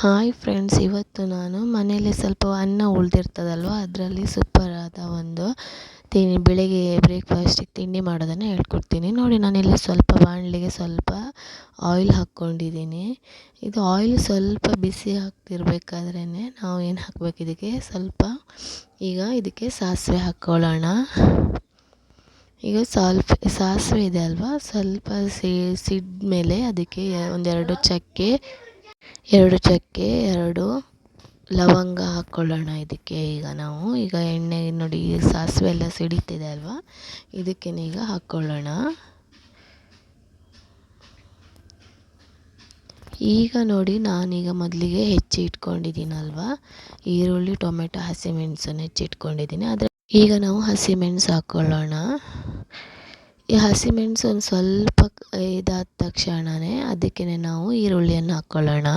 Hi friends ಇವತ್ತು ನಾನು ಮನೇಲಿ ಸ್ವಲ್ಪ ಅನ್ನ ಉಳಿದಿರ್ತದಲ್ವ? ಅದರಲ್ಲಿ ಸೂಪರಾದ ಒಂದು ತಿಂಡಿ ಬೆಳಗ್ಗೆ ಬ್ರೇಕ್ಫಾಸ್ಟಿಗೆ ತಿಂಡಿ ಮಾಡೋದನ್ನು ಹೇಳ್ಕೊಡ್ತೀನಿ. ನೋಡಿ ನಾನಿಲ್ಲಿ ಸ್ವಲ್ಪ ಬಾಣಲಿಗೆ ಸ್ವಲ್ಪ ಆಯಿಲ್ ಹಾಕ್ಕೊಂಡಿದ್ದೀನಿ. ಇದು ಆಯಿಲ್ ಸ್ವಲ್ಪ ಬಿಸಿ ಆಗ್ತಿರ್ಬೇಕಾದ್ರೇ ನಾವು ಏನು ಹಾಕ್ಬೇಕು ಇದಕ್ಕೆ? ಸ್ವಲ್ಪ ಈಗ ಇದಕ್ಕೆ ಸಾಸಿವೆ ಹಾಕ್ಕೊಳ್ಳೋಣ. ಈಗ ಸ್ವಲ್ಪ, ಸಾಸಿವೆ ಇದೆ ಅಲ್ವಾ? ಸ್ವಲ್ಪ ಸಿಡ್ಮೇಲೆ ಅದಕ್ಕೆ ಒಂದೆರಡು ಚಕ್ಕೆ ಎರಡು ಚಕ್ಕೆ, ಎರಡು ಲವಂಗ ಹಾಕ್ಕೊಳ್ಳೋಣ ಇದಕ್ಕೆ. ಈಗ ನಾವು, ಈಗ ಎಣ್ಣೆ ನೋಡಿ ಸಾಸಿವೆ ಎಲ್ಲ ಸಿಡಿತಿದೆ ಅಲ್ವಾ? ಈಗ ಹಾಕ್ಕೊಳ್ಳೋಣ ಈಗ ನೋಡಿ, ನಾನೀಗ ಮೊದಲಿಗೆ ಹೆಚ್ಚಿ ಇಟ್ಕೊಂಡಿದ್ದೀನಲ್ವಾ ಈರುಳ್ಳಿ, ಟೊಮೆಟೊ, ಹಸಿಮೆಣಸನ್ನು ಹೆಚ್ಚಿಟ್ಕೊಂಡಿದ್ದೀನಿ ಆದರೆ ಈಗ ನಾವು ಹಸಿಮೆಣಸು ಹಾಕ್ಕೊಳ್ಳೋಣ ಈ ಹಸಿಮೆಣಸು ಒಂದು ಸ್ವಲ್ಪ ಇದಾದ ತಕ್ಷಣವೇ ಅದಕ್ಕೆ ನಾವು ಈರುಳ್ಳಿಯನ್ನು ಹಾಕ್ಕೊಳ್ಳೋಣ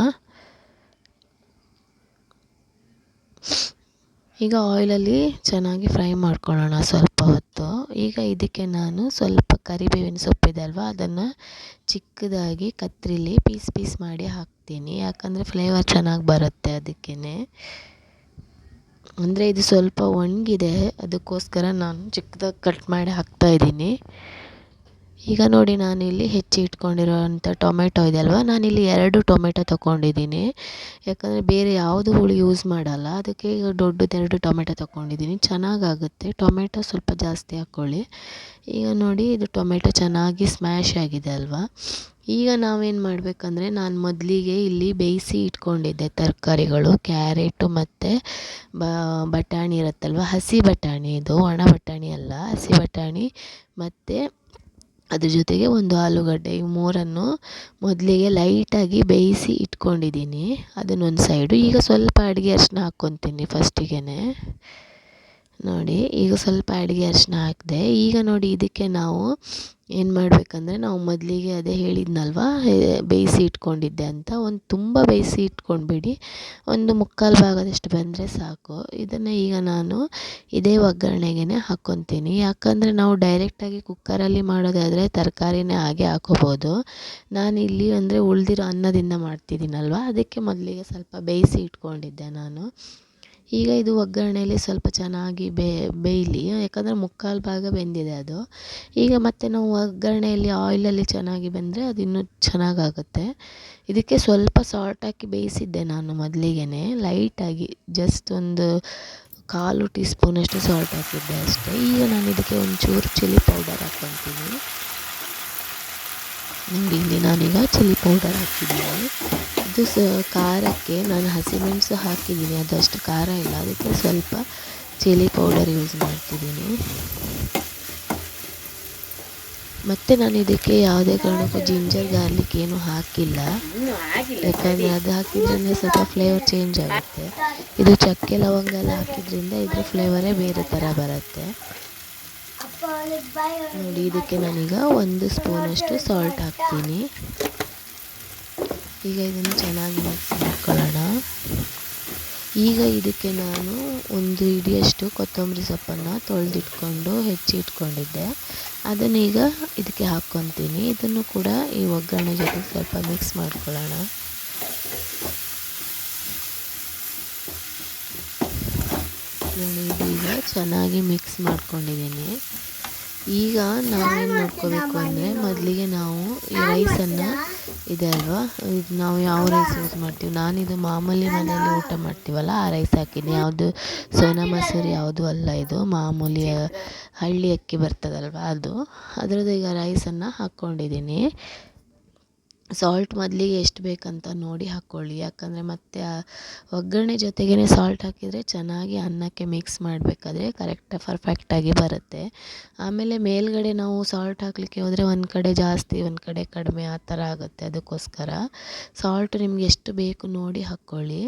ಈಗ ಆಯಿಲಲ್ಲಿ ಚೆನ್ನಾಗಿ ಫ್ರೈ ಮಾಡ್ಕೊಳ್ಳೋಣ ಸ್ವಲ್ಪ ಹೊತ್ತು. ಈಗ ಇದಕ್ಕೆ ನಾನು ಸ್ವಲ್ಪ ಕರಿಬೇವಿನ ಸೊಪ್ಪಿದೆ ಅಲ್ವಾ, ಅದನ್ನು ಚಿಕ್ಕದಾಗಿ ಕತ್ತರಿಲಿ ಪೀಸ್ ಪೀಸ್ ಮಾಡಿ ಹಾಕ್ತೀನಿ. ಯಾಕಂದರೆ ಫ್ಲೇವರ್ ಚೆನ್ನಾಗಿ ಬರುತ್ತೆ ಅದಕ್ಕೇ ಅಂದರೆ ಇದು ಸ್ವಲ್ಪ ಒಣಗಿದೆ, ಅದಕ್ಕೋಸ್ಕರ ನಾನು ಚಿಕ್ಕದಾಗಿ ಕಟ್ ಮಾಡಿ ಹಾಕ್ತಾಯಿದ್ದೀನಿ ಈಗ ನೋಡಿ ನಾನಿಲ್ಲಿ ಹೆಚ್ಚಿ ಇಟ್ಕೊಂಡಿರೋವಂಥ ಟೊಮೆಟೊ ಇದೆ ಅಲ್ವಾ? ನಾನಿಲ್ಲಿ ಎರಡು ಟೊಮೆಟೊ ತೊಗೊಂಡಿದ್ದೀನಿ. ಯಾಕಂದರೆ ಬೇರೆ ಯಾವುದು ಹುಳಿ ಯೂಸ್ ಮಾಡಲ್ಲ. ಅದಕ್ಕೆ ಈಗ ದೊಡ್ಡದು ಎರಡು ಟೊಮೆಟೊ ತೊಗೊಂಡಿದ್ದೀನಿ. ಚೆನ್ನಾಗಾಗುತ್ತೆ. ಟೊಮೆಟೊ ಸ್ವಲ್ಪ ಜಾಸ್ತಿ ಹಾಕ್ಕೊಳ್ಳಿ ಈಗ ನೋಡಿ ಇದು ಟೊಮೆಟೊ ಚೆನ್ನಾಗಿ ಸ್ಮ್ಯಾಶ್ ಆಗಿದೆ ಅಲ್ವಾ? ಈಗ ನಾವೇನು ಮಾಡಬೇಕಂದ್ರೆ ನಾನು ಮೊದಲಿಗೆ ಇಲ್ಲಿ ಬೇಯಿಸಿ ಇಟ್ಕೊಂಡಿದ್ದೆ ತರಕಾರಿಗಳು, ಕ್ಯಾರೆಟು ಮತ್ತು ಬಟಾಣಿ ಇರುತ್ತಲ್ವ? ಹಸಿ ಬಟಾಣಿ ಇದು, ಒಣ ಬಟಾಣಿ ಅಲ್ಲ, ಹಸಿ ಬಟಾಣಿ ಮತ್ತು ಅದ್ರ ಜೊತೆಗೆ ಒಂದು ಆಲೂಗಡ್ಡೆ, ಈ ಮೂರನ್ನು ಮೊದಲಿಗೆ ಲೈಟಾಗಿ ಬೇಯಿಸಿ ಇಟ್ಕೊಂಡಿದ್ದೀನಿ. ಅದನ್ನೊಂದು ಸೈಡು ಈಗ ಸ್ವಲ್ಪ ಅಡುಗೆ ಅರಿಶಿನ ಹಾಕ್ಕೊತೀನಿ ಫಸ್ಟಿಗೆ ನೋಡಿ, ಈಗ ಸ್ವಲ್ಪ ಅಡುಗೆ ಅರಿಶಿನ ಹಾಕಿದೆ. ಈಗ ನೋಡಿ, ಇದಕ್ಕೆ ನಾವು ಏನು ಮಾಡಬೇಕಂದ್ರೆ, ನಾವು ಮೊದಲಿಗೆ ಅದೇ ಹೇಳಿದ್ನಲ್ವ ಬೇಯಿಸಿ ಇಟ್ಕೊಂಡಿದ್ದೆ ಅಂತ. ಒಂದು ತುಂಬ ಬೇಯಿಸಿ ಇಟ್ಕೊಂಡ್ಬಿಡಿ. ಒಂದು ಮುಕ್ಕಾಲು ಭಾಗದಷ್ಟು ಬಂದರೆ ಸಾಕು. ಇದನ್ನು ಈಗ ನಾನು ಇದೇ ಒಗ್ಗರಣೆಗೆ ಹಾಕ್ಕೊತೀನಿ ಯಾಕಂದರೆ ನಾವು ಡೈರೆಕ್ಟಾಗಿ ಕುಕ್ಕರಲ್ಲಿ ಮಾಡೋದಾದರೆ ತರಕಾರಿನೇ ಹಾಗೆ ಹಾಕೋಬೋದು. ಇಲ್ಲಿ ಅಂದರೆ ಉಳಿದಿರೋ ಅನ್ನದಿಂದ ಮಾಡ್ತಿದ್ದೀನಲ್ವ, ಅದಕ್ಕೆ ಮೊದಲಿಗೆ ಸ್ವಲ್ಪ ಬೇಯಿಸಿ ಇಟ್ಕೊಂಡಿದ್ದೆ ನಾನು. ಈಗ ಇದು ಒಗ್ಗರಣೆಯಲ್ಲಿ ಸ್ವಲ್ಪ ಚೆನ್ನಾಗಿ ಬೇಯಲಿ, ಯಾಕಂದರೆ ಮುಕ್ಕಾಲು ಭಾಗ ಬೆಂದಿದೆ ಅದು. ಈಗ ಮತ್ತೆ ನಾವು ಒಗ್ಗರಣೆಯಲ್ಲಿ ಆಯಿಲಲ್ಲಿ ಚೆನ್ನಾಗಿ ಬೆಂದರೆ ಅದು ಇನ್ನೂ ಚೆನ್ನಾಗಾಗುತ್ತೆ. ಇದಕ್ಕೆ ಸ್ವಲ್ಪ ಸಾಲ್ಟ್ ಹಾಕಿ ಬೇಯಿಸಿದ್ದೆ ನಾನು ಮೊದಲಿಗೆ ಲೈಟಾಗಿ ಜಸ್ಟ್ ಒಂದು ಕಾಲು ಟೀ ಸ್ಪೂನಷ್ಟು ಸಾಲ್ಟ್ ಹಾಕಿದ್ದೆ ಅಷ್ಟೇ. ಈಗ ನಾನು ಇದಕ್ಕೆ ಒಂಚೂರು ಚಿಲ್ಲಿ ಪೌಡರ್ ಹಾಕ್ಕೊತೀನಿ. ನೋಡಿ, ಇಲ್ಲಿ ನಾನೀಗ ಚಿಲ್ಲಿ ಪೌಡರ್ ಹಾಕಿದ್ದೀನಿ. ಇದು ಸ ಖಾರಕ್ಕೆ ನಾನು ಹಸಿಮೆಣಸು ಹಾಕಿದ್ದೀನಿ. ಅದಷ್ಟು ಖಾರ ಇಲ್ಲ. ಅದಕ್ಕೆ ಸ್ವಲ್ಪ ಚಿಲ್ಲಿ ಪೌಡರ್ ಯೂಸ್ ಮಾಡ್ತಿದ್ದೀನಿ. ಮತ್ತು ನಾನು ಇದಕ್ಕೆ ಯಾವುದೇ ಕಾರಣಕ್ಕೂ ಜಿಂಜರ್ ಗಾರ್ಲಿಕ್ ಏನೂ ಹಾಕಿಲ್ಲ. ಯಾಕಂದರೆ ಅದು ಹಾಕಿದ್ರೆ ಸ್ವಲ್ಪ ಫ್ಲೇವರ್ ಚೇಂಜ್ ಆಗುತ್ತೆ. ಇದು ಚಕ್ಕೆ ಲವಂಗ ಎಲ್ಲ ಹಾಕಿದ್ರಿಂದ ಇದ್ರ ಫ್ಲೇವರೇ ಬೇರೆ ಥರ ಬರುತ್ತೆ. ನೋಡಿ, ಇದಕ್ಕೆ ನಾನೀಗ ಒಂದು ಸ್ಪೂನಷ್ಟು ಸಾಲ್ಟ್ ಹಾಕ್ತೀನಿ. ಈಗ ಇದನ್ನು ಚೆನ್ನಾಗಿ ಮಿಕ್ಸ್ ಮಾಡ್ಕೊಳ್ಳೋಣ. ಈಗ ಇದಕ್ಕೆ ನಾನು ಒಂದು ಹಿಡಿಯಷ್ಟು ಕೊತ್ತಂಬರಿ ಸೊಪ್ಪನ್ನು ತೊಳೆದಿಟ್ಕೊಂಡು ಹೆಚ್ಚಿಟ್ಕೊಂಡಿದ್ದೆ ಅದನ್ನು ಈಗ ಇದಕ್ಕೆ ಹಾಕ್ಕೊತೀನಿ. ಇದನ್ನು ಕೂಡ ಈ ಒಗ್ಗರಣೆ ಜೊತೆ ಸ್ವಲ್ಪ ಮಿಕ್ಸ್ ಮಾಡ್ಕೊಳ್ಳೋಣ. ನಾನು ಇದೀಗ ಚೆನ್ನಾಗಿ ಮಿಕ್ಸ್ ಮಾಡ್ಕೊಂಡಿದ್ದೀನಿ. ಈಗ ನಾವೇನು ಮಾಡ್ಕೋಬೇಕು ಅಂದರೆ ಮೊದಲಿಗೆ ನಾವು ಈ ರೈಸನ್ನು ಇದೆ ಅಲ್ವಾ? ಇದು ನಾವು ಯಾವ ರೈಸ್ ಯೂಸ್ ಮಾಡ್ತೀವಿ? ನಾನಿದು ಮಾಮೂಲಿ ಮನೆಯಲ್ಲಿ ಊಟ ಮಾಡ್ತೀವಲ್ಲ, ಆ ರೈಸ್ ಹಾಕಿನಿ ಯಾವುದು? ಸೋನಾ ಮಸೂರಿ ಯಾವುದು ಅಲ್ಲ ಇದು, ಮಾಮೂಲಿ ಹಳ್ಳಿ ಅಕ್ಕಿ ಬರ್ತದಲ್ವ ಅದು. ಅದರದ್ದು ಈಗ ರೈಸನ್ನು ಹಾಕ್ಕೊಂಡಿದ್ದೀನಿ ಸಾಲ್ಟ್ ಮೊದಲಿಗೆ ಎಷ್ಟು ಬೇಕಂತ ನೋಡಿ ಹಾಕ್ಕೊಳ್ಳಿ ಯಾಕಂದರೆ ಮತ್ತೆ ಒಗ್ಗರಣೆ ಜೊತೆಗೇ ಸಾಲ್ಟ್ ಹಾಕಿದರೆ ಚೆನ್ನಾಗಿ ಅನ್ನಕ್ಕೆ ಮಿಕ್ಸ್ ಮಾಡಬೇಕಾದ್ರೆ ಕರೆಕ್ಟ್ ಪರ್ಫೆಕ್ಟಾಗಿ ಬರುತ್ತೆ. ಆಮೇಲೆ ಮೇಲುಗಡೆ ನಾವು ಸಾಲ್ಟ್ ಹಾಕಲಿಕ್ಕೆ ಹೋದರೆ ಒಂದು ಕಡೆ ಜಾಸ್ತಿ, ಒಂದು ಕಡೆ ಕಡಿಮೆ ಆ ಥರ ಆಗುತ್ತೆ ಅದಕ್ಕೋಸ್ಕರ. ಸಾಲ್ಟ್ ನಿಮ್ಗೆ ಎಷ್ಟು ಬೇಕು ನೋಡಿ ಹಾಕ್ಕೊಳ್ಳಿ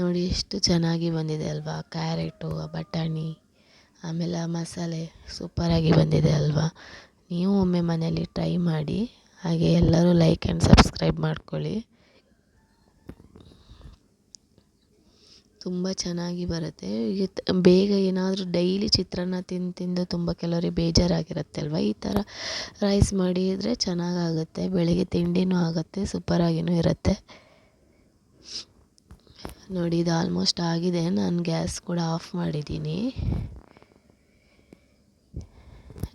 ನೋಡಿ ಎಷ್ಟು ಚೆನ್ನಾಗಿ ಬಂದಿದೆ ಅಲ್ವಾ? ಕ್ಯಾರೆಟು ಬಟಾಣಿ, ಆಮೇಲೆ ಮಸಾಲೆ ಸೂಪರಾಗಿ ಬಂದಿದೆ ಅಲ್ವಾ? ನೀವು ಒಮ್ಮೆ ಮನೇಲಿ ಟ್ರೈ ಮಾಡಿ. ಹಾಗೆ ಎಲ್ಲರೂ ಲೈಕ್ ಆ್ಯಂಡ್ ಸಬ್ಸ್ಕ್ರೈಬ್ ಮಾಡ್ಕೊಳ್ಳಿ. ತುಂಬ ಚೆನ್ನಾಗಿ ಬರುತ್ತೆ. ಬೇಗ ಏನಾದರೂ ಡೈಲಿ ಚಿತ್ರಾನ್ನ ತಿಂದು ತಿಂದು ತುಂಬ ಕೆಲವರಿಗೆ ಬೇಜಾರಾಗಿರುತ್ತೆ ಅಲ್ವ ಈ ಥರ ರೈಸ್ ಮಾಡಿದರೆ ಚೆನ್ನಾಗಾಗುತ್ತೆ, ಬೆಳಗ್ಗೆ ತಿಂಡಿನೂ ಆಗುತ್ತೆ ಸೂಪರಾಗಿಯೂ ಇರುತ್ತೆ. ನೋಡಿ, ಇದು ಆಲ್ಮೋಸ್ಟ್ ಆಗಿದೆ. ನಾನು ಗ್ಯಾಸ್ ಕೂಡ ಆಫ್ ಮಾಡಿದ್ದೀನಿ.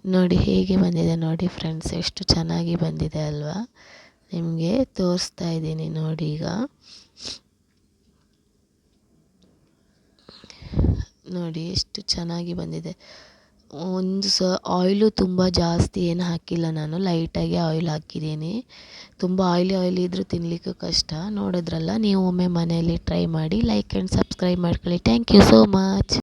ನೋಡಿ ಹೇಗೆ ಬಂದಿದೆ ನೋಡಿ ಫ್ರೆಂಡ್ಸ್, ಎಷ್ಟು ಚೆನ್ನಾಗಿ ಬಂದಿದೆ ಅಲ್ವಾ? ನಿಮಗೆ ತೋರಿಸ್ತಾ ಇದ್ದೀನಿ ನೋಡಿ ಈಗ. ನೋಡಿ ಎಷ್ಟು ಚೆನ್ನಾಗಿ ಬಂದಿದೆ. ಒಂದು ಸ ಆಯಿಲು ತುಂಬ ಜಾಸ್ತಿ ಏನು ಹಾಕಿಲ್ಲ ನಾನು ಲೈಟಾಗಿ ಆಯಿಲ್ ಹಾಕಿದ್ದೀನಿ. ತುಂಬ ಆಯಿಲಿ ಆಯಿಲಿ ಇದ್ದರೂ ತಿನ್ನಲಿಕ್ಕೂ ಕಷ್ಟ. ನೋಡಿದ್ರಲ್ಲ, ನೀವು ಒಮ್ಮೆ ಮನೆಯಲ್ಲಿ ಟ್ರೈ ಮಾಡಿ ಲೈಕ್ ಆ್ಯಂಡ್ ಸಬ್ಸ್ಕ್ರೈಬ್ ಮಾಡ್ಕೊಳ್ಳಿ. Thank you so much